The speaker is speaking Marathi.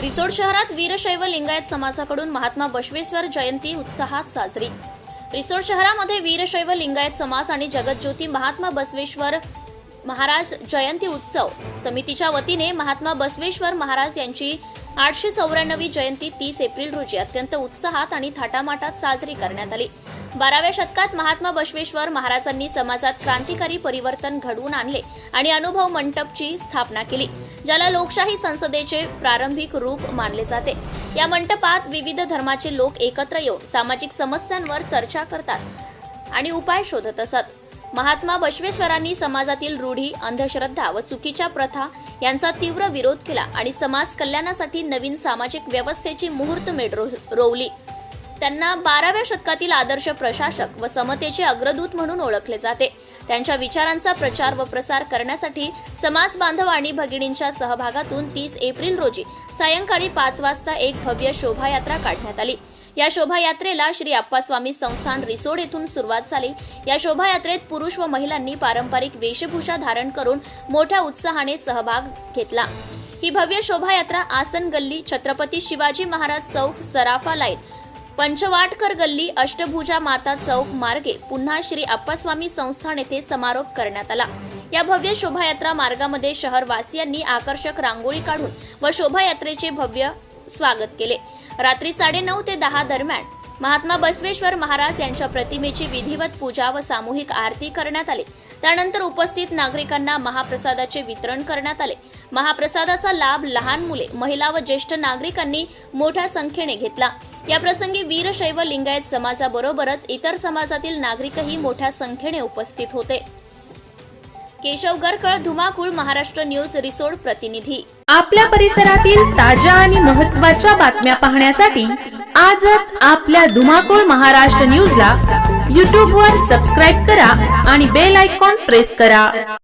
रिसोड शहरात वीरशैव लिंगायत समाजाकडून महात्मा बसवेश्वर जयंती उत्साहात साजरी. रिसोड शहरामध्ये वीरशैव लिंगायत समाज आणि जगतज्योती महात्मा बसवेश्वर महाराज जयंती उत्सव समितीच्या वतीने महात्मा बसवेश्वर महाराज यांची आठशे चौऱ्याण्णवी जयंती तीस एप्रिल रोजी अत्यंत उत्साहात आणि थाटामाटात साजरी करण्यात आली. बाराव्या शतकात महात्मा बसवेश्वर महाराजांनी समाजात क्रांतिकारी परिवर्तन घडवून आणले आणि अनुभव मंटपची स्थापना केली ज्याला लोकशाही संसदेचे प्रारंभिक रूप मानले जाते. या मंटपात विविध धर्माचे लोक एकत्र येऊन सामाजिक समस्यांवर चर्चा करतात आणि उपाय शोधत असत. महात्मा बसवेश्वरांनी समाजातील रूढी अंधश्रद्धा व चुकीच्या प्रथा यांचा तीव्र विरोध केला आणि समाज कल्याणासाठी नवीन सामाजिक व्यवस्थेची मुहूर्तमेढ रो- रोवली. त्यांना बाराव्या शतकातील आदर्श प्रशासक व समतेचे अग्रदूत म्हणून ओळखले जाते. त्यांच्या विचारांचा प्रचार व प्रसार करण्यासाठी समाज बांधव आणि भगिनींच्या सहभागातून तीस एप्रिल रोजी सायंकाळी पाच वाजता एक भव्य शोभायात्रा काढण्यात आली. या शोभायात्रेला श्री अप्पास्वामी संस्थान रिसोड येथून सुरुवात झाली. या शोभायात्रेत पुरुष व महिलांनी पारंपरिक वेशभूषा धारण करून मोठ्या उत्साहाने सहभाग घेतला. ही भव्य शोभायात्रा आसन गल्ली छत्रपती शिवाजी महाराज चौक सराफा लाईन पंचवाटकर गल्ली अष्टभुजा माता चौक मार्गे पुन्हा श्री अप्पास्वामी संस्थान येथे समारोप करण्यात आला. या भव्य शोभायात्रा मार्गामध्ये शहरवासियांनी आकर्षक रांगोळी काढून व शोभायात्रेचे भव्य स्वागत केले. रात्री साडेनऊ ते दहा दरम्यान महात्मा बसवेश्वर महाराज यांच्या प्रतिमेची विधिवत पूजा व सामूहिक आरती करण्यात आली. त्यानंतर उपस्थित नागरिकांना महाप्रसादाचे वितरण करण्यात आले. महाप्रसादाचा लाभ लहान मुले महिला व ज्येष्ठ नागरिकांनी मोठ्या संख्येने घेतला. याप्रसंगी वीरशैव लिंगायत समाजाबरोबरच इतर समाजातील नागरिकही मोठ्या संख्येने उपस्थित होते. केशव गरकळ धुमाकूळ महाराष्ट्र न्यूज रिसोड प्रतिनिधी. आपल्या परिसरातील ताज्या आणि महत्त्वाच्या बातम्या पाहण्यासाठी आजच आपल्या धुमाकूळ महाराष्ट्र न्यूजला यूट्यूबवर सबस्क्राईब करा आणि बेल आयकॉन प्रेस करा.